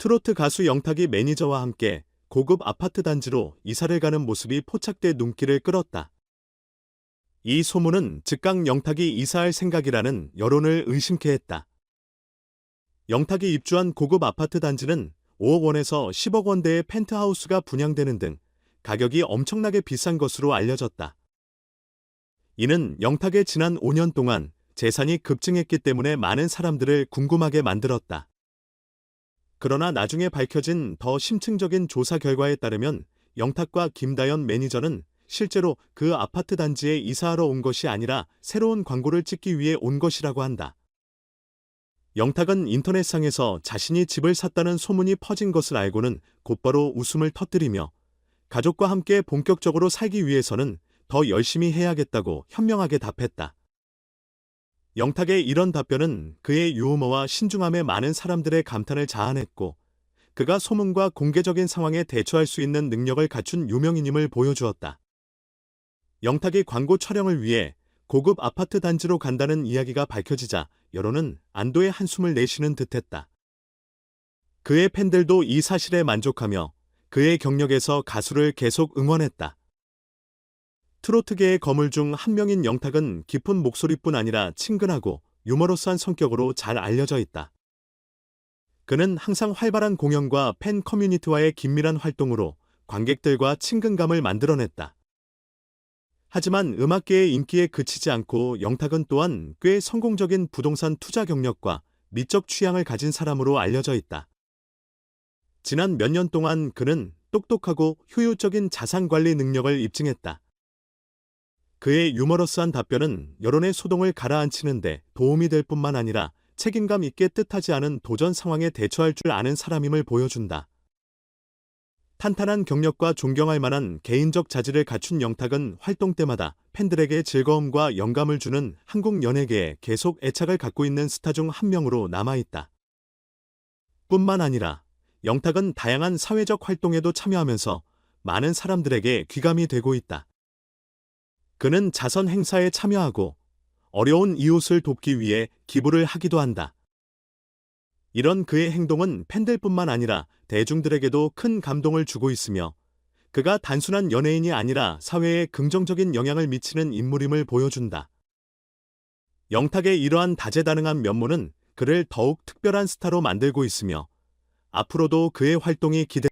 트로트 가수 영탁이 매니저와 함께 고급 아파트 단지로 이사를 가는 모습이 포착돼 눈길을 끌었다. 이 소문은 즉각 영탁이 이사할 생각이라는 여론을 의심케 했다. 영탁이 입주한 고급 아파트 단지는 5억 원에서 10억 원대의 펜트하우스가 분양되는 등 가격이 엄청나게 비싼 것으로 알려졌다. 이는 영탁의 지난 5년 동안 재산이 급증했기 때문에 많은 사람들을 궁금하게 만들었다. 그러나 나중에 밝혀진 더 심층적인 조사 결과에 따르면 영탁과 김다연 매니저는 실제로 그 아파트 단지에 이사하러 온 것이 아니라 새로운 광고를 찍기 위해 온 것이라고 한다. 영탁은 인터넷상에서 자신이 집을 샀다는 소문이 퍼진 것을 알고는 곧바로 웃음을 터뜨리며 가족과 함께 본격적으로 살기 위해서는 더 열심히 해야겠다고 현명하게 답했다. 영탁의 이런 답변은 그의 유머와 신중함에 많은 사람들의 감탄을 자아냈고 그가 소문과 공개적인 상황에 대처할 수 있는 능력을 갖춘 유명인임을 보여주었다. 영탁이 광고 촬영을 위해 고급 아파트 단지로 간다는 이야기가 밝혀지자 여론은 안도의 한숨을 내쉬는 듯했다. 그의 팬들도 이 사실에 만족하며 그의 경력에서 가수를 계속 응원했다. 트로트계의 거물 중 한 명인 영탁은 깊은 목소리뿐 아니라 친근하고 유머러스한 성격으로 잘 알려져 있다. 그는 항상 활발한 공연과 팬 커뮤니티와의 긴밀한 활동으로 관객들과 친근감을 만들어냈다. 하지만 음악계의 인기에 그치지 않고 영탁은 또한 꽤 성공적인 부동산 투자 경력과 미적 취향을 가진 사람으로 알려져 있다. 지난 몇 년 동안 그는 똑똑하고 효율적인 자산 관리 능력을 입증했다. 그의 유머러스한 답변은 여론의 소동을 가라앉히는데 도움이 될 뿐만 아니라 책임감 있게 뜻하지 않은 도전 상황에 대처할 줄 아는 사람임을 보여준다. 탄탄한 경력과 존경할 만한 개인적 자질을 갖춘 영탁은 활동 때마다 팬들에게 즐거움과 영감을 주는 한국 연예계에 계속 애착을 갖고 있는 스타 중 한 명으로 남아있다. 뿐만 아니라 영탁은 다양한 사회적 활동에도 참여하면서 많은 사람들에게 귀감이 되고 있다. 그는 자선 행사에 참여하고 어려운 이웃을 돕기 위해 기부를 하기도 한다. 이런 그의 행동은 팬들뿐만 아니라 대중들에게도 큰 감동을 주고 있으며 그가 단순한 연예인이 아니라 사회에 긍정적인 영향을 미치는 인물임을 보여준다. 영탁의 이러한 다재다능한 면모는 그를 더욱 특별한 스타로 만들고 있으며 앞으로도 그의 활동이 기대